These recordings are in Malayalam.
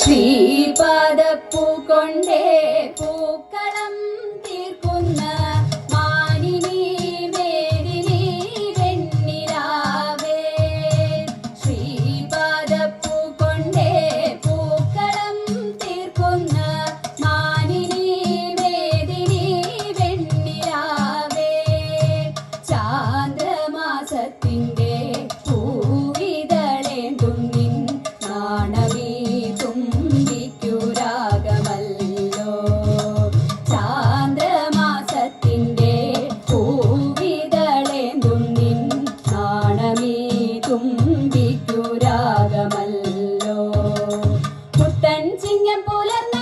ಶ್ರೀಪಾದ ಪೂಕೊಂಡೇ തൻ ചിങ്ങം പുലർന്ന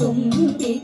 തുമ്പിക്കുരാഗമല്ലോ